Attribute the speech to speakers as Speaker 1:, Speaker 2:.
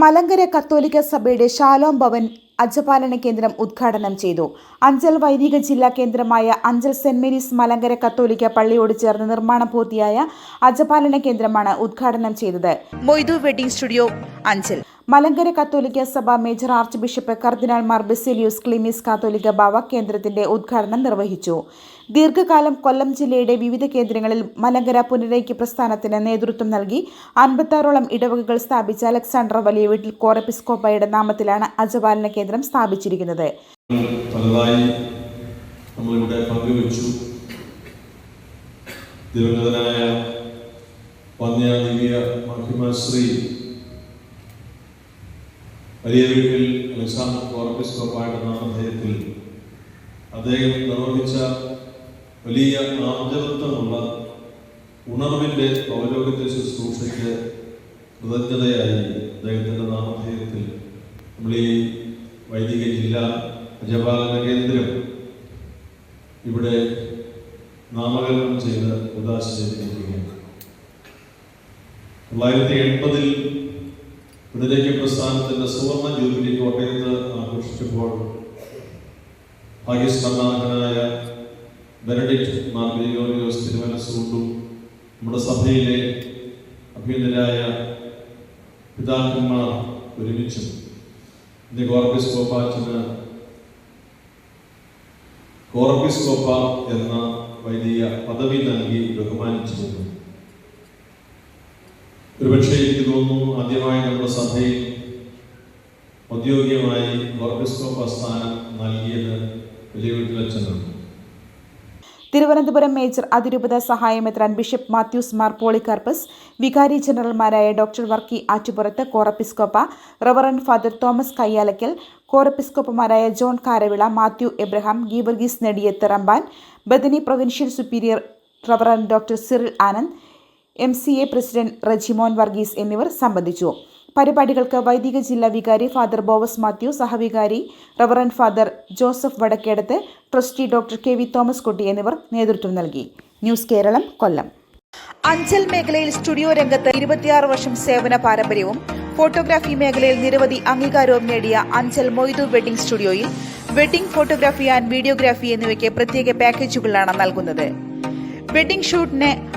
Speaker 1: മലങ്കര കത്തോലിക്ക സഭയുടെ ഷാലോം ഭവൻ അജപാലന കേന്ദ്രം ഉദ്ഘാടനം ചെയ്തു. അഞ്ചൽ വൈദിക ജില്ലാ കേന്ദ്രമായ അഞ്ചൽ സെന്റ് മേരീസ് മലങ്കര കത്തോലിക്ക പള്ളിയോട് ചേർന്ന് നിർമ്മാണം പൂർത്തിയായ അജപാലന കേന്ദ്രമാണ് ഉദ്ഘാടനം ചെയ്തത്. Moidu wedding studio Anchal. Malankara Catholic സഭ major archbishop cardinal Mar Baselios Cleemis Catholicos Bava കേന്ദ്രത്തിന്റെ ഉദ്ഘാടനം നിർവഹിച്ചു. ദീർഘകാലം കൊല്ലം ജില്ലയുടെ വിവിധ കേന്ദ്രങ്ങളിൽ മലങ്കര പുനരൈക്യ പ്രസ്ഥാനത്തിന് നേതൃത്വം നൽകി അൻപത്താറോളം ഇടവകകൾ സ്ഥാപിച്ച അലക്സാണ്ടർ വലിയ വീട്ടിൽ കോറപ്പിസ്കോപ്പയുടെ നാമത്തിലാണ് അജപാലന കേന്ദ്രം സ്ഥാപിച്ചിരിക്കുന്നത്.
Speaker 2: ദിവംഗതനായ വന്യ ദിവ്യ മഹിമശ്രീ വലിയ വീട്ടിൽ അലക്സാണ്ടർ എന്ന നാമധേയത്തിൽ അദ്ദേഹം നിർവഹിച്ച വലിയ ആർജവത്വമുള്ള ഉണർവിന്റെ പൗരോഗത്തെ ശുശ്രൂഷയ്ക്ക് കൃതജ്ഞതയായി അദ്ദേഹത്തിന്റെ നാമധേയത്തിൽ നമ്മൾ ഈ വൈദിക ജില്ലാ അജപാലന കേന്ദ്രം ഇവിടെ നാമകരണം ചെയ്ത് ഉദാശ ചെയ്തിരിക്കുകയാണ് തൊള്ളായിരത്തി എൺപതിൽ പുനരേക്യ പ്രസ്ഥാനത്തിന്റെ സുവർണ ജൂബിലി കോട്ടയത്ത് ആഘോഷിച്ചപ്പോൾ ഭാഗ്യസ്മരണാഹനായ ബെനഡിക്ട് മാർഗരിയോസ് തിരുമനസ്സുകൊണ്ടും നമ്മുടെ സഭയിലെ അഭ്യന്തരായ പിതാക്കന്മാർ ഒരുമിച്ചും ഇന്ന് കോർപ്പിസ്കോപ്പാച്ചന് കോർപ്പിസ്കോപ്പ എന്ന വൈദിക പദവി നൽകി ബഹുമാനിച്ചിരുന്നു. ഒരുപക്ഷെ എനിക്ക് തോന്നുന്നു ആദ്യമായി നമ്മുടെ സഭയിൽ ഔദ്യോഗികമായി കോർപ്പിസ്കോപ്പ സ്ഥാനം നൽകിയത് വലിയ വീട്ടിലച്ഛനാണ്
Speaker 1: തിരുവനന്തപുരം മേജർ അതിരൂപത സഹായമെത്രാൻ ബിഷപ്പ് മാത്യൂസ് മാർ പോളികാർപ്പസ് വികാരി ജനറൽമാരായ ഡോക്ടർ വർക്കി ആറ്റുപുറത്ത് കോറപ്പിസ്കോപ്പ reverend father Thomas Kayyalakkal കോറപ്പിസ്കോപ്പമാരായ John Karavila Mathew Abraham Geevarghese Nediyath Ramban Bethany provincial superior reverend doctor Cyril Anand M C A president Rejimon Varghese എന്നിവർ സംബന്ധിച്ചു. പരിപാടികൾക്ക് വൈദിക ജില്ലാ വികാരി father Boaz Mathew സഹവികാരി reverend father Joseph Vadakkedath trustee doctor K V Thomas Kutty എന്നിവർ നേതൃത്വം നൽകി. News Keralam കൊല്ലം. അഞ്ചൽ മേഖലയിൽ സ്റ്റുഡിയോ രംഗത്ത് ഇരുപത്തിയാറ് വർഷം സേവന പാരമ്പര്യവും ഫോട്ടോഗ്രാഫി മേഖലയിൽ നിരവധി അംഗീകാരവും നേടിയ അഞ്ചൽ മൊയ്തു വെഡിംഗ് സ്റ്റുഡിയോയിൽ വെഡിംഗ് ഫോട്ടോഗ്രാഫി ആൻഡ് വീഡിയോഗ്രാഫി എന്നിവയ്ക്ക് പ്രത്യേക പാക്കേജുകളാണ് നൽകുന്നത്. വെഡിംഗ് ഷൂട്ടിന്